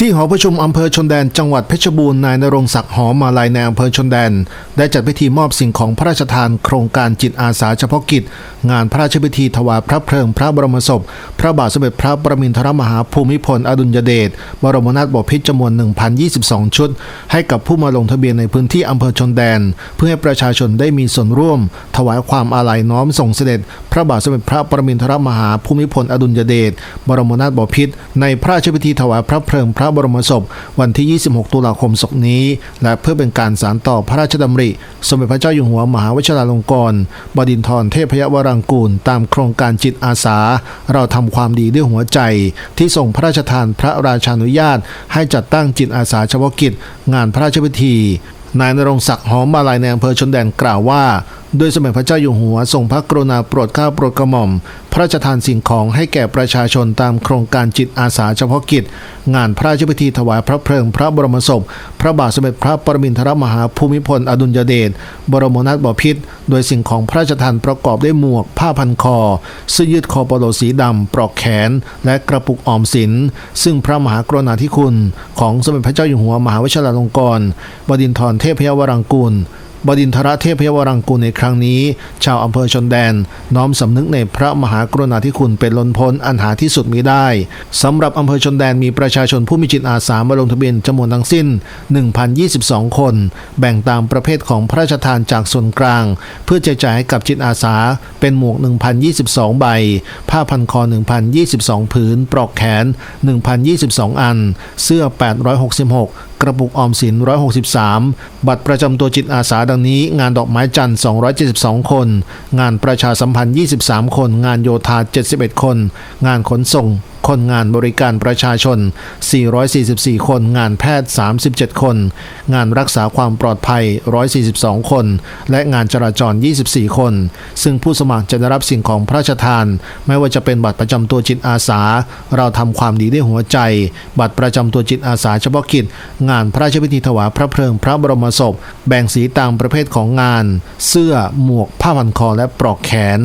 ที่หอประชุมอำเภอชนแดนจังหวัดเพชรบูรณ์นายนรงศักดิ์หอมมาลายในอำเภอชนแดน ได้จัดพิธีมอบสิ่งของพระราชทานโครงการจิตอาสาเฉพาะกิจ งานพระราชพิธีถวายพระเพลิงพระบรมศพ พระบาทสมเด็จพระประมินทรมหาภูมิพลอดุลยเดชบรมนาถบพิตรจำนวน 1,022 ชุด ให้กับผู้มาลงทะเบียนในพื้นที่อำเภอชนแดน เพื่อให้ประชาชนได้มีส่วนร่วม ถวายความอาลัยน้อมส่งเสด็จ พระบาทสมเด็จพระประมินทรมหาภูมิพลอดุลยเดชบรมนาถบพิตรในพระราชพิธีถวายพระเพลิงพระระบรมศพ วันที่ 26 ตุลาคมศกนี้ และเพื่อเป็นการสานต่อพระราชดำริ สมเด็จพระเจ้าอยู่หัวมหาวชิราลงกรณ์บดินทรเทพยวรังกูล ตามโครงการจิตอาสา เราทำความดีด้วยหัวใจ ที่ส่งพระราชทานพระราชานุญาต ให้จัดตั้งจิตอาสาเฉพาะกิจ งานพระราชพิธี นายนรงศักดิ์หอมมาลายในอำเภอชนแดนกล่าวว่า โดยสมเด็จพระเจ้าอยู่หัวทรงพระกรุณาโปรดเกล้าโปรดกระหม่อม พระราชทานสิ่งของให้แก่ประชาชนตามโครงการจิตอาสาเฉพาะกิจ งานพระราชพิธีถวายพระเพลิงพระบรมศพ พระบาทสมเด็จพระปรมินทรมหาภูมิพลอดุลยเดชบรมนาถบพิตรโดยสิ่งของพระราชทานประกอบด้วยหมวก ผ้าพันคอเสื้อยืดคอปโลสีดำปลอกแขน และกระปุกออมสิน ซึ่งพระมหากรุณาธิคุณ ของสมเด็จพระเจ้าอยู่หัวมหาวชิราลงกรณ์บดินทรเทพยวรังกูล บดินทรเทพยวรังกูลในครั้งนี้ ชาวอำเภอชนแดน น้อมสำนึกในพระมหากรุณาธิคุณเป็นล้นพ้นอันหาที่สุดมิได้สำหรับอำเภอชนแดนมีประชาชนผู้มีจิตอาสามาลงทะเบียนจำนวนทั้งสิ้น 1,022 คน แบ่งตามประเภทของพระราชทานจากส่วนกลาง เพื่อแจกจ่ายให้กับจิตอาสา เป็นหมวก 1,022 ใบ ผ้าพันคอ 1,022 ผืน ปลอกแขน 1,022 อัน เสื้อ 866กระปุกออมสิน 163 บัตรประจำตัวจิตอาสาดังนี้ งานดอกไม้จันทร์272 คน งานประชาสัมพันธ์ 23 คน งานโยธา 71 คน งานขนส่ง คนงานบริการประชาชน 444 คน งานแพทย์ 37 คน งานรักษาความปลอดภัย 142 คน และงานจราจร 24 คน ซึ่งผู้สมัครจะได้รับสิ่งของพระราชทาน ไม่ว่าจะเป็นบัตรประจำตัวจิตอาสา เราทำความดีด้วยหัวใจ บัตรประจำตัวจิตอาสาเฉพาะกิจ งานพระราชพิธีถวายพระเพลิงพระบรมศพ แบ่งสีตามประเภทของงาน เสื้อ หมวก ผ้าพันคอ และปลอกแขน